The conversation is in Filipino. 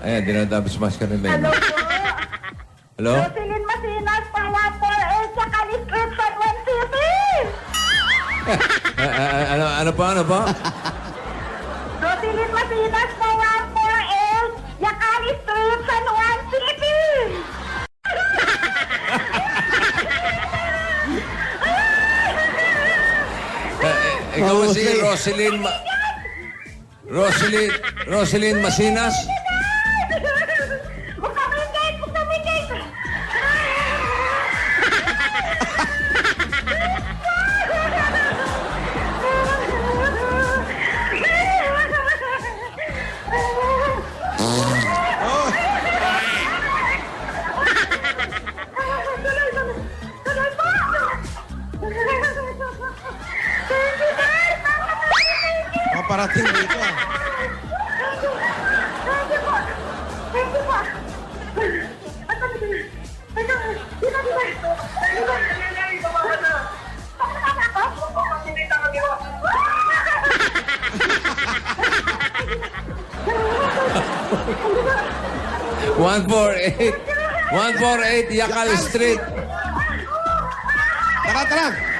Ayan, dinadabis mas ka nila. Hello po. Hello? Jocelyn Masinas, Pangapor, eh, sa Cali Street, San Juan City. Ano, ano pa, ano pa? Jocelyn Masinas, Pangapor, eh, Yakali Street, San Juan City. Eh, ikaw Oh, si okay. Roselyn... Ma- Roselyn... Roselyn Masinas? Paparating dito. One four eight. One four eight Yakal Street. Tara, tara.